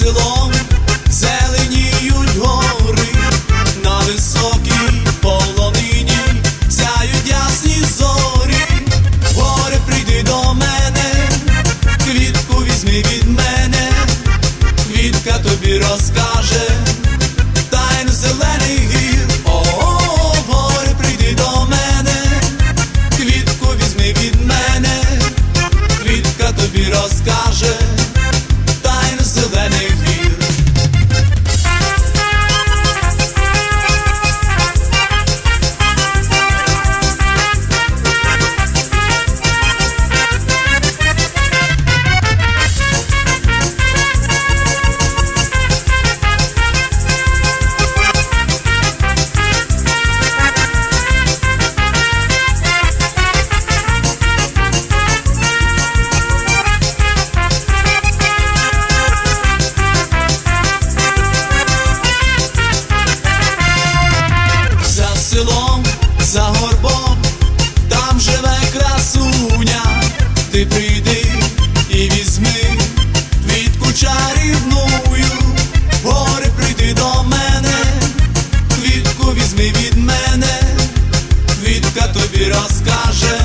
селом зеленіють гори, на високій полонині сяють ясні зорі, горе прийди до мене, квітку візьми від мене, квітка тобі розказує. Тобі розкаже,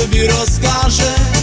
tobie rozkażę